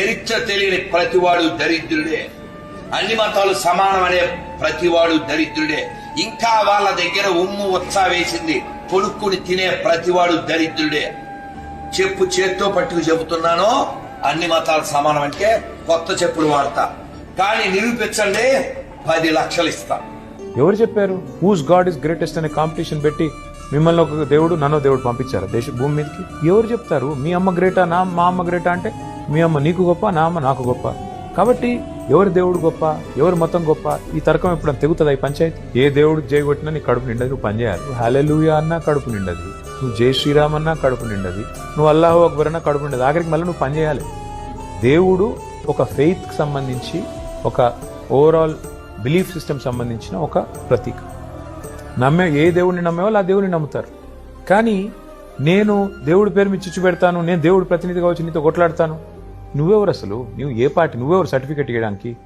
చరిత్ర తెలియని ప్రతివాడు దరిద్రుడే. అన్ని మతాలు సమానమనే ప్రతివాడు దరిద్రుడే. ఇంకా వాళ్ళ దగ్గర ఉమ్ము ఉత్సా వేసింది. కొనుక్కుని తినే ప్రతివాడు దరిద్రుడే. చెప్పు చేత్తో పట్టుకు చెబుతున్నాను. అన్ని మతాలు సమానం అంటే కొత్త చెప్పులు వాడతా. కానీ నిరూపించండి పది లక్షలు ఇస్తా. ఎవరు చెప్పారు? హూస్ గాడ్ ఇస్ గ్రేటెస్ట్ అనే కాంపిటీషన్ పెట్టి మిమ్మల్ని ఒక దేవుడు నన్ను దేవుడు పంపించారు? దేశ భూమి మీదకి? ఎవరు చెప్తారు? మీ అమ్మ గ్రేటా నా మా అమ్మ గ్రేటా అంటే? మీ అమ్మ నీకు గొప్ప నా అమ్మ నాకు గొప్ప. కాబట్టి ఎవరి దేవుడు గొప్ప ఎవరి మతం గొప్ప ఈ తర్కం ఎప్పుడు తెగుతుంది ఈ పంచాయతీ? ఏ దేవుడు జయగొట్టినా నీ కడుపు నిండదు నువ్వు పని చేయాలి నువ్వు హలెలుయా అన్నా కడుపు నిండది. నువ్వు జై శ్రీరామ్ అన్నా కడుపు నిండది. నువ్వు అల్లాహో అక్బర్ అన్నా కడుపు నిండదు. ఆఖరికి మళ్ళీ నువ్వు పని చేయాలి దేవుడు ఒక ఫెయిత్కి సంబంధించి ఒక ఓవరాల్ బిలీఫ్ సిస్టమ్ సంబంధించిన ఒక ప్రతీక. నమ్మే ఏ దేవుడిని నమ్మేవాళ్ళు ఆ దేవుడిని నమ్ముతారు. కానీ నేను దేవుడి పేరు మీద చిచ్చు పెడతాను నేను దేవుడి ప్రతినిధిగా వచ్చి నీతో కొట్లాడతాను. నువ్వెవరు అసలు? నువ్వు ఏ పార్టీ? నువ్వెవరు సర్టిఫికెట్ ఇవ్వడానికి?